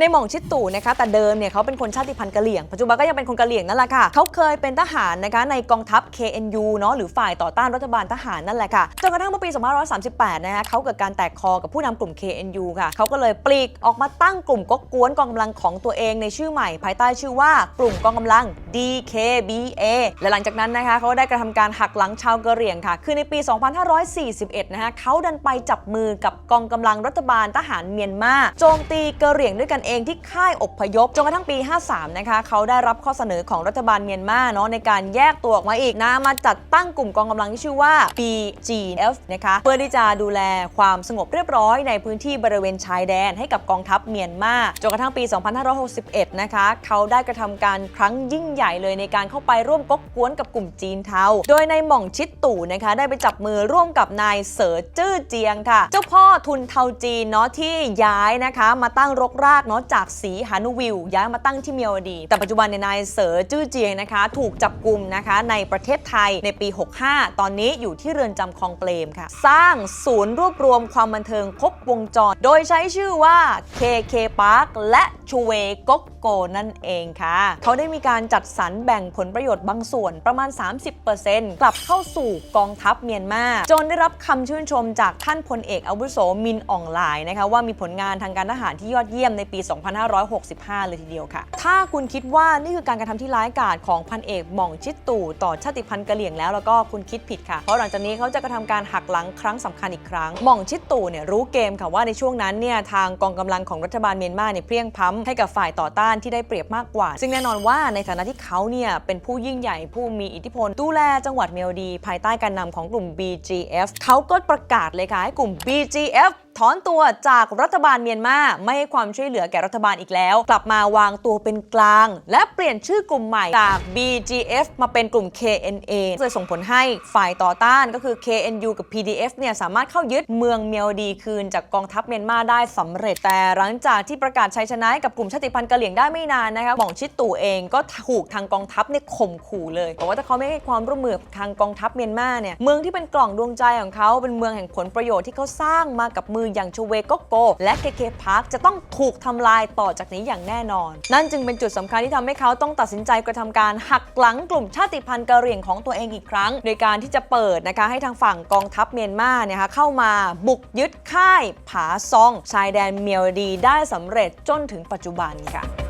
ในหม่องชิดตู่นะคะแต่เดิมเนี่ยเขาเป็นคนชาติพันธุ์กะเหรี่ยงปัจจุบันก็ยังเป็นคนกะเหรี่ยงนั่นแหละค่ะเขาเคยเป็นทหารนะคะในกองทัพ KNU เนาะหรือฝ่ายต่อต้านรัฐบาลทหารนั่นแหละค่ะจนกระทั่งเมื่อปี 2538 นะคะเขาเกิดการแตกคอกับผู้นำกลุ่ม KNU ค่ะเขาก็เลยปลีกออกมาตั้งกลุ่มก๊กกวนกองกำลังของตัวเองในชื่อใหม่ ภายใต้ชื่อว่ากลุ่มกองกำลัง DKBA และหลังจากนั้นนะคะเขาได้กระทำการหักหลังชาวกะเหรี่ยงค่ะคือในปี 2541 นะคะเขาดันไปจับมือกับกองกำลังรัฐบาลทหารเมียนมาโจมตีกะเหรี่ยงด้วยกันเองที่ค่ายอพยพจนกระทั่งปี 53 นะคะเขาได้รับข้อเสนอของรัฐบาลเมียนมาเนาะในการแยกตัวออกมาอีกนะมาจัดตั้งกลุ่มกองกำลังที่ชื่อว่า BGF นะคะเพื่อที่จะดูแลความสงบเรียบร้อยในพื้นที่บริเวณชายแดนให้กับกองทัพเมียนมาจนกระทั่งปี 2561 นะคะเขาได้กระทำการครั้งยิ่งใหญ่เลยในการเข้าไปร่วมก๊กกวนกับกลุ่มจีนเทา โดยในหม่องชิดตู่นะคะได้ไปจับมือร่วมกับนายเสอจื้อเจียงค่ะ เจ้าพ่อทุนเทาจีนเนาะที่ย้ายนะคะมาตั้งรกรากเนาะจากสีฮานุวิวย้ายมาตั้งที่เมียวดี แต่ปัจจุบันในยนายเสอจื้อเจียงนะคะ ถูกจับกลุ่มนะคะในประเทศไทยในปี 65 ตอนนี้อยู่ที่เรือนจำคลองเปรมค่ะ สร้างศูนย์รวบรวมความบันเทิงครบวงจร โดยใช้ชื่อว่า KK Park และชูเวก๊กโกนั่นเองค่ะ เขาได้มีการจัดสรรแบ่งผลประโยชน์บางส่วนประมาณ 30%กลับเข้าสู่กองทัพเมียนมาจนได้รับคำชื่นชมจากท่านพลเอกอาวุโสมินอ่องหลายนะคะว่ามีผลงานทางการทหารที่ยอดเยี่ยมในปี2565 เลยทีเดียวค่ะ ถ้าคุณคิดว่านี่คือการกระทำที่ร้ายกาจของพันเอกหม่องชิดตู่ต่อชาติพันธุ์กะเหรี่ยงแล้วแล้วก็คุณคิดผิดค่ะ เพราะหลังจากนี้เขาจะกระทำการหักหลังครั้งสำคัญอีกครั้งหม่องชิดตู่เนี่ยรู้เกมค่ะว่าในช่วงนั้นเนี่ยทางกองกำลังของรัฐบาลเมียนมาเนี่ยเพียงพล้ำให้กับฝ่ายต่อต้านที่ได้เปรียบมากกว่า ซึ่งแน่นอนว่าในฐานะที่เขาเนี่ยเป็นผู้ยิ่งใหญ่ผู้มีอิทธิพลดูแลจังหวัดเมียวดี ภายใต้การนำของกลุ่ม BGF เขาก็ประกาศเลยค่ะให้กลุ่ม BGF ถอนตัวจากรัฐบาลเมียนมาไม่ให้ความช่วยเหลือแก่รัฐบาลอีกแล้ว กลับมาวางตัวเป็นกลาง และเปลี่ยนชื่อกลุ่มใหม่จาก BGF มาเป็นกลุ่ม KNA เลยส่งผลให้ฝ่ายต่อต้านก็คือ KNU กับ PDF เนี่ยสามารถเข้ายึดเมืองเมียวดีคืนจากกองทัพเมียนมาได้สำเร็จ แต่หลังจากที่ประกาศชัยชนะกับกลุ่มชาติพันธุ์กะเหรี่ยงได้ไม่นานนะคะหม่องชิดตู่เองก็ถูกทางกองทัพเนี่ยข่มขู่เลยบอกว่าถ้าเขาไม่ให้ความร่วมมือกับทางกองทัพเมียนมาเนี่ยเมืองที่เป็นกล่องดวงใจของเขาเป็นเมืองแห่งผลประโยชน์ที่เขาสร้างมากับมืออย่างชเวโกโก และเคเคพาร์คจะต้องถูกทำลายต่อจากนี้อย่างแน่นอน นั่นจึงเป็นจุดสำคัญที่ทำให้เขาต้องตัดสินใจกระทำการหักหลังกลุ่มชาติพันธุ์กะเหรี่ยงของตัวเองอีกครั้ง โดยการที่จะเปิดนะคะให้ทางฝั่งกองทัพเมียนมาเนี่ยค่ะเข้ามาบุกยึดค่ายผาซอง ชายแดนเมียวดีได้สำเร็จจนถึงปัจจุบันค่ะ